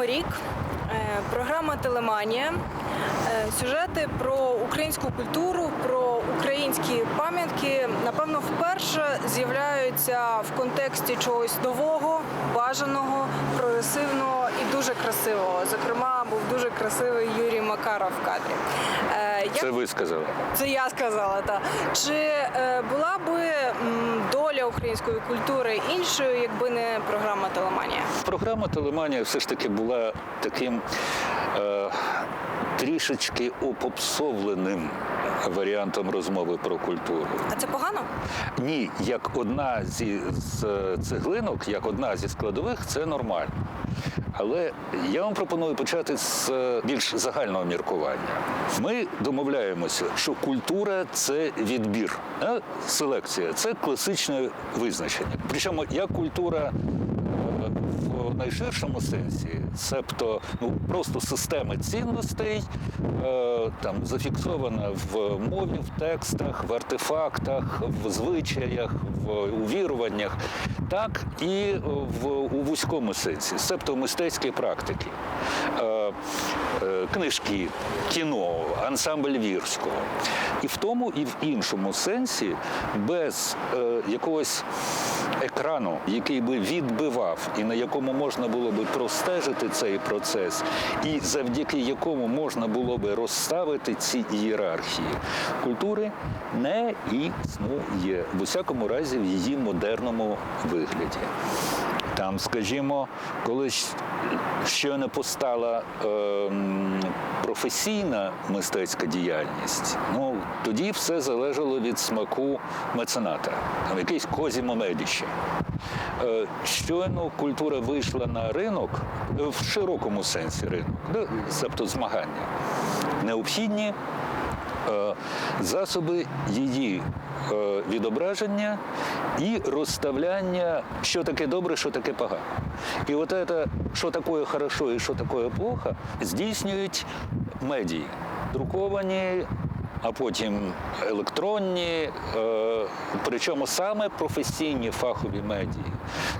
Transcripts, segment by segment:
Маємо рік. Е, Програма Телеманія. Е, Сюжети про українську культуру, про українські пам'ятки, напевно, вперше з'являються в контексті чогось нового, бажаного, прогресивного і дуже красивого. Зокрема, був дуже красивий Юрій Макаров в кадрі. Е, Це ви сказали. це я сказала, так. Чи е, була би доля української культури іншою, якби не програма Телеманія? Програма Телеманія все ж таки була таким е, трішечки опопсовленим варіантом розмови про культуру. А це погано? Ні, як одна зі з цеглинок, як одна зі складових, це нормально. Але я вам пропоную почати з е, більш загального міркування. Ми домовляємося, що культура це відбір, а селекція це класичне визначення. Причому як культура в найширшому сенсі, себто ну просто система цінностей, е, там зафіксована в мові, в текстах, в артефактах, в звичаях, в увіруваннях, так і в у вузькому сенсі, себто мистецькі практики. Е, е, Книжки, кіно, ансамбль вірського. І в тому, і в іншому сенсі, без е, якогось екрану, який би відбивав і на якому можна було би простежити цей процес, і завдяки якому можна було би розставити ці ієрархії культури, не існує в усякому разі в її модерному вигляді. Там, скажімо, коли не постала ем, професійна мистецька діяльність, ну тоді все залежало від смаку мецената, там якийсь козімо медіще. Е, Щойно культура вийшла на ринок е, в широкому сенсі ринок, тобто змагання, необхідні е, засоби її е, відображення і розставляння, що таке добре, що таке погано. І от це, що таке хорошо і що таке плохо, здійснюють медії, друковані, а потім електронні, е, причому саме професійні фахові медії.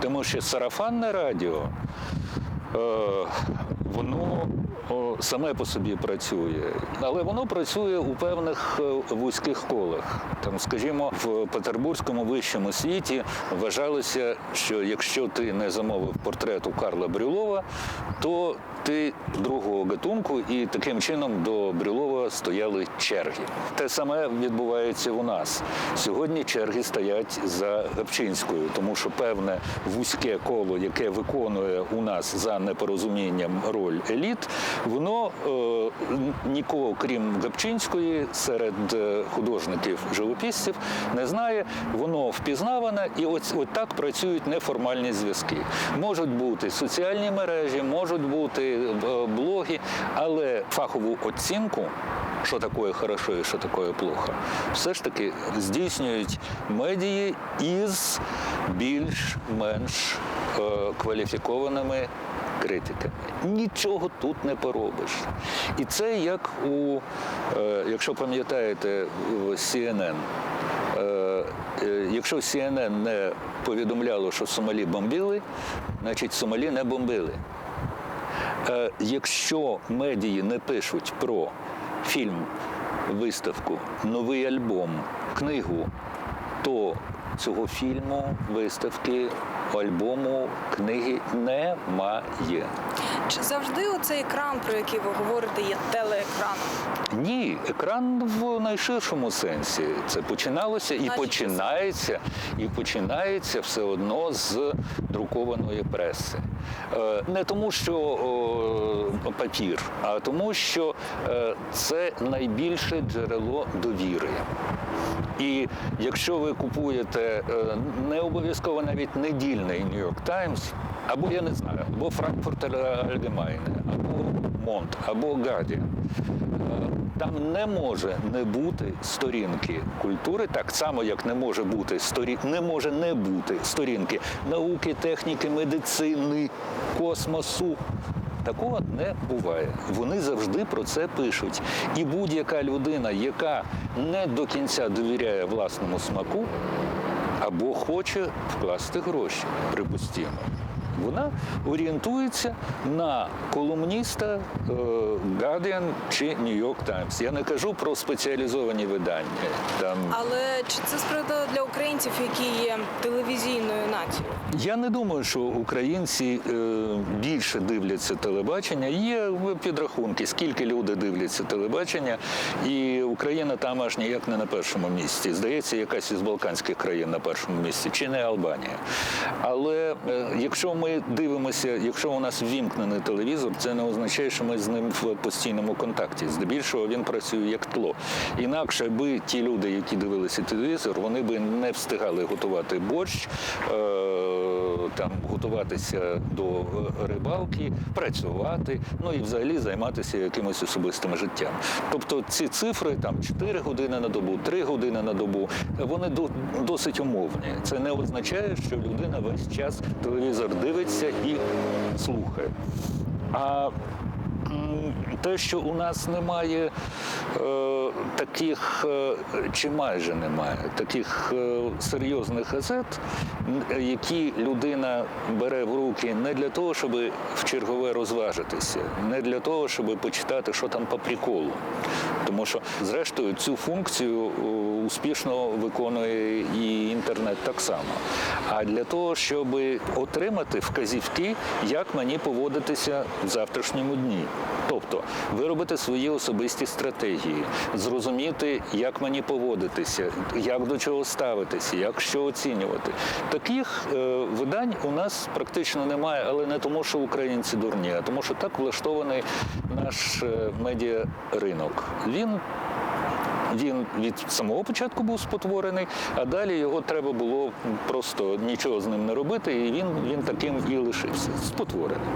Тому що сарафанне радіо е, воно саме по собі працює, але воно працює у певних е, вузьких колах. Там, скажімо, в петербурзькому вищому світі вважалося, що якщо ти не замовив портрет у Карла Брюлова, то ти другого гатунку, і таким чином до Брюлова стояли черги. Те саме відбувається у нас. Сьогодні черги стоять за Гапчинською, тому що певне вузьке коло, яке виконує у нас за непорозумінням роль еліт, воно е, нікого, крім Гапчинської, серед е, художників живописців не знає. Воно впізнаване, і ось от так працюють неформальні зв'язки. Можуть бути соціальні мережі, можуть бути е, блоги, але фахову оцінку. Що таке хорошо і що таке плохо, все ж таки здійснюють медії із більш-менш е, кваліфікованими критиками. Нічого тут не поробиш. І це як у, е, якщо пам'ятаєте, CNN. Е, Якщо CNN не повідомляло, що Сомалі бомбили, значить Сомалі не бомбили. Якщо медії не пишуть про фільм, виставку, новий альбом, книгу, то цього фільму, виставки, альбому, книги немає. Чи завжди оцей екран, про який ви говорите, є телеекраном? Ні, екран в найширшому сенсі. Це починалося і Наші починається, і починається все одно з друкованої преси. Е, Не тому, що папір, а тому, що е, це найбільше джерело довіри. І якщо ви купуєте е, не обов'язково навіть недільний Нью-Йорк Таймс, або я не знаю, або Frankfurter Allgemeine, або Монт, або Guardian, е, там не може не бути сторінки культури, так само як не може бути сторі... не може не бути сторінки науки, техніки, медицини, космосу. Такого не буває. Вони завжди про це пишуть. І будь-яка людина, яка не до кінця довіряє власному смаку, або хоче вкласти гроші, припустимо, Вона орієнтується на колумніста е, Guardian чи New York Times. Я не кажу про спеціалізовані видання. Там Але чи це справедливо для українців, які є телевізійною нацією? я не думаю, що українці е, більше дивляться телебачення. Є підрахунки, скільки люди дивляться телебачення, і Україна там аж ніяк не на першому місці. Здається, якась із Балканських країн на першому місці, чи не Албанія. Але е, якщо ми дивимося, якщо у нас ввімкнений телевізор, це не означає, що ми з ним в постійному контакті. Здебільшого він працює як тло. Інакше би ті люди, які дивилися телевізор, вони би не встигали готувати борщ, е, там готуватися до е, рибалки, працювати, ну і взагалі займатися якимось особистим життям. Тобто ці цифри там 4 години на добу, 3 години на добу, вони до- досить умовні. Це не означає, що людина весь час телевізор дивиться і слухає. А те, що у нас немає е, таких, е, чи майже немає, таких е, серйозних газет, які людина бере в руки не для того, щоб в чергове розважитися, не для того, щоб почитати, що там по приколу. Тому що, зрештою, цю функцію успішно виконує і інтернет так само. А для того, щоб отримати вказівки, як мені поводитися в завтрашньому дні. Тобто виробити свої особисті стратегії, зрозуміти, як мені поводитися, як до чого ставитися, як що оцінювати. Таких е, видань у нас практично немає, але не тому, що українці дурні, а тому, що так влаштований наш е, медіаринок. Він він від самого початку був спотворений, а далі його треба було просто нічого з ним не робити, і він, він таким і лишився. Спотворений.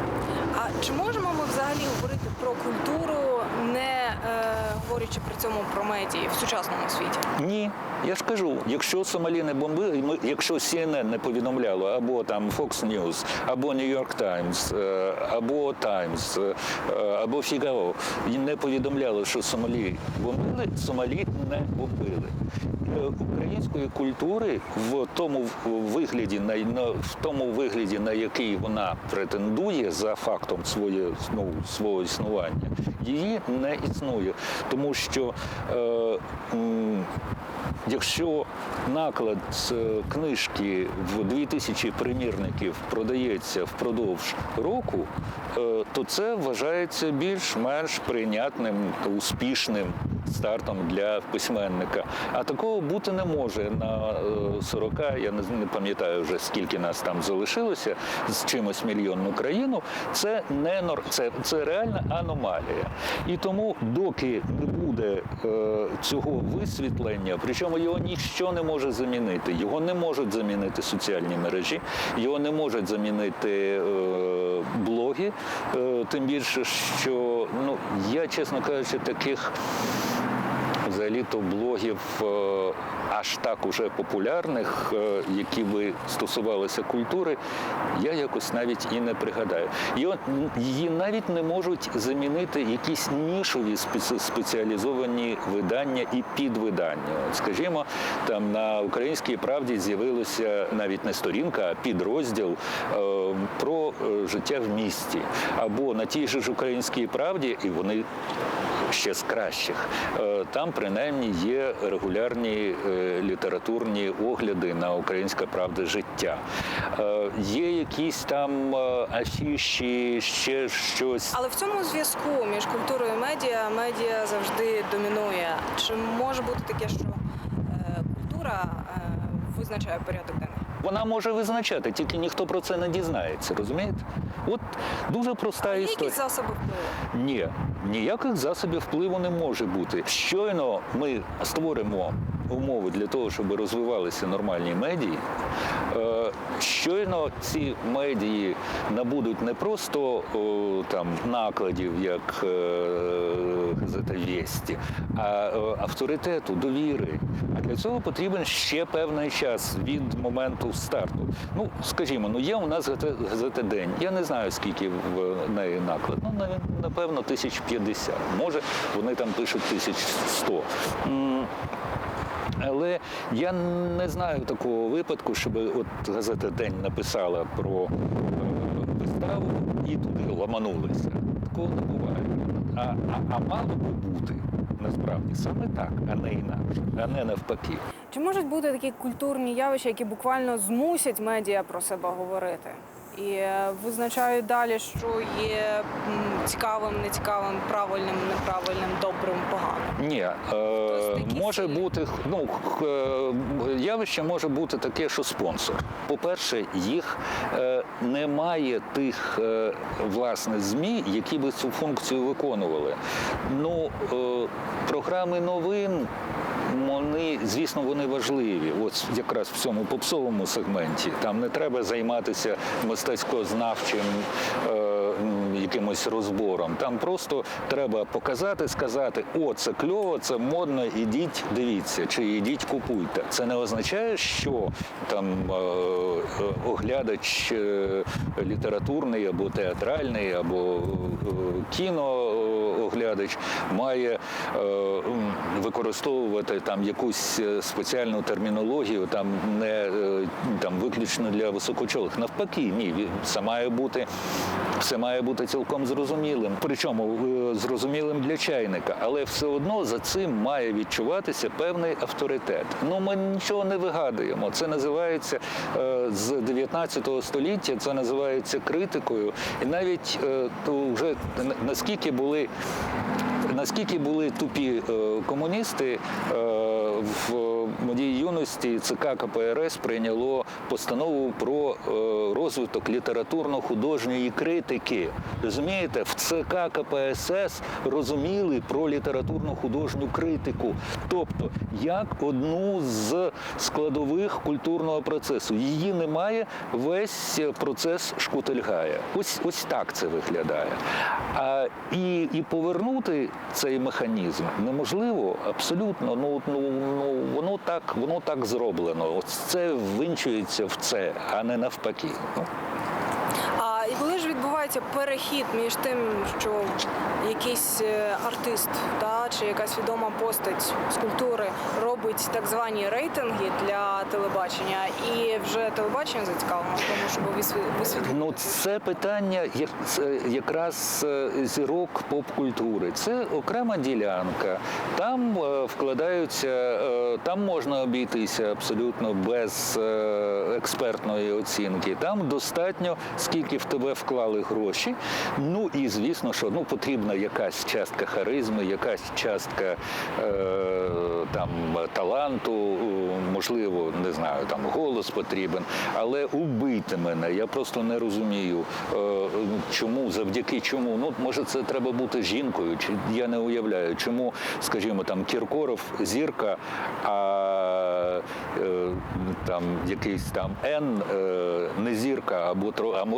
А чи можемо ми взагалі говорити про культуру, не е, говорячи при цьому про медії в сучасному світі? Ні, я ж кажу, якщо Сомалі не бомбили, якщо CNN не повідомляло, або там Fox News, або New York Times, е, або Times, е, або Фігаро, не повідомляли, що Сомалі бомбили, Сомалі не бомбили. Української культури в тому вигляді, на, в тому вигляді, на який вона претендує за фактом своє, ну, свого існування, її не існує. Тому що е, Якщо наклад з е, книжки в 2000 примірників продається впродовж року, е, то це вважається більш-менш прийнятним, та успішним стартом для письменника. А такого бути не може на е, 40, я не, пам'ятаю вже скільки нас там залишилося з чимось мільйонну країну. Це не це, це реальна аномалія. І тому, доки не буде е, цього висвітлення, причому його ніщо не може замінити. Його не можуть замінити соціальні мережі, його не можуть замінити е, блоги. Е, тим більше, що ну я, чесно кажучи, таких взагалі-то блогів е, аж так уже популярних, е, які би стосувалися культури, я якось навіть і не пригадаю. Її навіть не можуть замінити якісь нішові спеці- спеціалізовані видання і підвидання. От, Скажімо, там на українській правді з'явилося навіть не сторінка, а підрозділ е, про життя в місті. Або на тій же ж українській правді, і вони ще з кращих. Е, Там принаймні є регулярні е, літературні огляди на українська правда життя. Е, Є якісь там афіші, ще щось. Але в цьому зв'язку між культурою і медіа медіа завжди домінує. Чи може бути таке, що культура визначає порядок денний? Вона може визначати, тільки ніхто про це не дізнається, розумієте? От дуже проста а історія. якісь засоби впливу? Ні, ніяких засобів впливу не може бути. Щойно ми створимо умови для того, щоб розвивалися нормальні медії. е, Щойно ці медії набудуть не просто там накладів, як е, газета «Вєсті», а е, авторитету, довіри. А для цього потрібен ще певний час від моменту старту. Ну, скажімо, ну є у нас газета, День. Я не знаю, скільки в неї наклад. Ну, на- напевно, 1050. Може, вони там пишуть 1100. Але я не знаю такого випадку, щоб от газета День написала про е, і туди ламанулися. Такого не буває. А, а, а мало би бути насправді саме так, а не інакше, а не навпаки. Чи можуть бути такі культурні явища, які буквально змусять медіа про себе говорити? І визначають далі, що є цікавим, нецікавим, правильним, неправильним, добрим, поганим. Ні, е, може сильні. бути ну е, явище може бути таке, що спонсор. По-перше, їх е, немає тих е, власне змі, які би цю функцію виконували. Ну е, програми новин. Вони, звісно, вони важливі. От якраз в цьому попсовому сегменті. Там не треба займатися мистецькознавчим е, якимось розбором. Там просто треба показати, сказати: о, це кльово, це модно, ідіть, дивіться, чи ідіть, купуйте. Це не означає, що там е, е, оглядач е, літературний або театральний, або е, кінооглядач має е, використовувати там якусь е, спеціальну термінологію, там не е, там виключно для високочолих. Навпаки, ні, все має бути все має бути цілком зрозумілим. Причому зрозумілим для чайника, але все одно за цим має відчуватися певний авторитет. Ну ми нічого не вигадуємо. Це називається з 19 століття. Це називається критикою, і навіть вже наскільки були наскільки були тупі е, комуністи е, в моїй юності ЦК КПРС прийняло постанову про е, розвиток літературно-художньої критики. Розумієте, в ЦК КПСС розуміли про літературно-художню критику, тобто як одну з складових культурного процесу. Її немає, весь процес шкутильгає. Ось ось так це виглядає. А і, і повернути цей механізм неможливо абсолютно. Ну, ну, ну воно так, воно так зроблено. Ось це ввинчується в це, а не навпаки. Ну, А і коли ж відбувається перехід між тим, що якийсь е, артист та чи якась відома постать з культури робить так звані рейтинги для телебачення, і вже телебачення зацікавлено тому, щоб висві- висвітлити. Ну, це питання якраз е, зірок поп-культури. Це окрема ділянка. Там е, вкладаються, е, там можна обійтися абсолютно без експертної оцінки. Там достатньо, скільки в тебе вклали гроші. Ну і звісно, що ну потрібна якась частка харизми, якась частка е, там таланту, можливо, не знаю, там голос потрібен, але убийте мене. Я просто не розумію, е, чому, завдяки чому. Ну, може, це треба бути жінкою, чи я не уявляю, чому, скажімо, там Кіркоров зірка, а там якийсь там Н е, не зірка або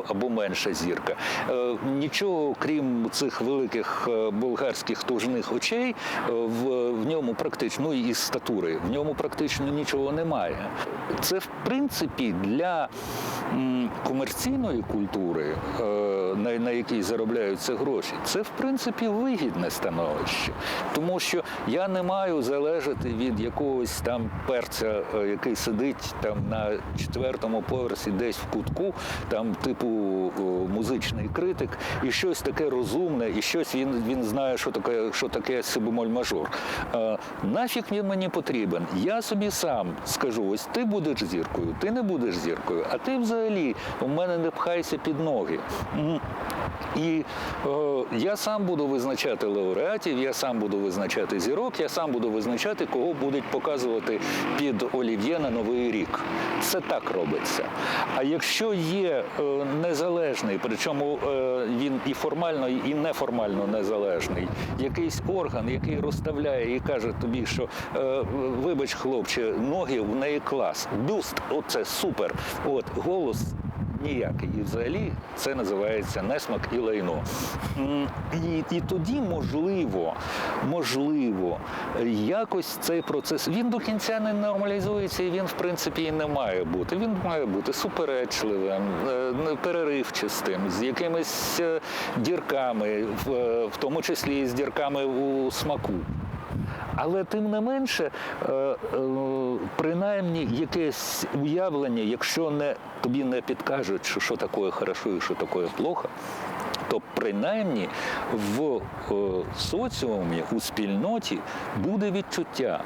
або, менша зірка. Е, нічого крім цих великих е, болгарських тужних очей е, в, в ньому практично ну, і статури, в ньому практично нічого немає. Це в принципі для комерційної культури, е, на, на якій заробляються гроші, це в принципі вигідне становище, тому що я не маю залежати від якогось там перця, е, який сидить там на четвертому поверсі, десь в кутку, там типу музичний критик, і щось таке розумне, і щось він, він знає, що таке, що таке сибемоль мажор. Е, нафіг він мені потрібен. Я собі сам скажу: ось ти будеш зіркою, ти не будеш зіркою, а ти взагалі у мене не пхайся під ноги. І е, я сам буду визначати лауреатів, я сам буду визначати зірок, я сам буду визначати, кого будуть показувати під олів'є на новий рік. Це так робиться. А якщо є е, незалежний, причому е, він і формально, і неформально незалежний, якийсь орган, який розставляє і каже тобі, що е, вибач, хлопче, ноги в неї клас, бюст, оце супер. От голос ніякий. І взагалі це називається несмак і лайно. І, і тоді, можливо, можливо, якось цей процес він до кінця не нормалізується, і він, в принципі, і не має бути. Він має бути суперечливим, е, не переривчастим, з якимись е, дірками, в, е, в тому числі і з дірками у смаку. Але тим не менше, принаймні якесь уявлення, якщо не, тобі не підкажуть, що, що таке хорошо і що таке плохо, то принаймні в е, соціумі, у спільноті буде відчуття,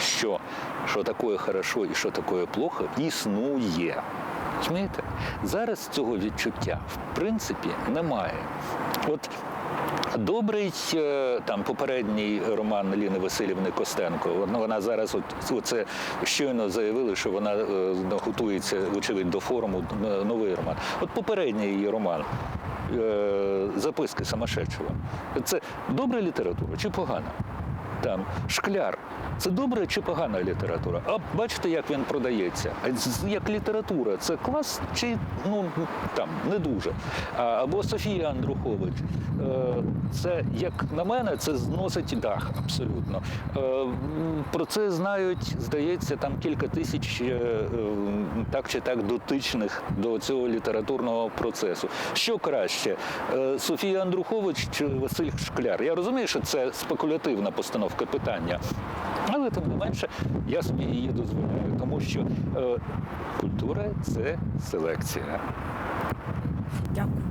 що, що таке хорошо і що таке плохо існує. Розумієте? Зараз цього відчуття в принципі немає. От Добрий е, там попередній роман Ліни Васильівни Костенко. Вона, зараз от, оце щойно заявили, що вона е, готується, очевидь, до форуму е, новий роман. От попередній її роман Записки Самашечева. Це добра література чи погана? Там шкляр. Це добра чи погана література? А бачите, як він продається? Як література, це клас чи ну там не дуже. Або Софія Андрухович. Е, Це, як на мене, це зносить дах абсолютно. Е, Про це знають, здається, там кілька тисяч е, так чи так дотичних до цього літературного процесу. Що краще, е, Софія Андрухович чи Василь Шкляр? Я розумію, що це спекулятивна постановка питання, але тим не менше я собі її дозволяю, тому що е, культура це селекція. Дякую.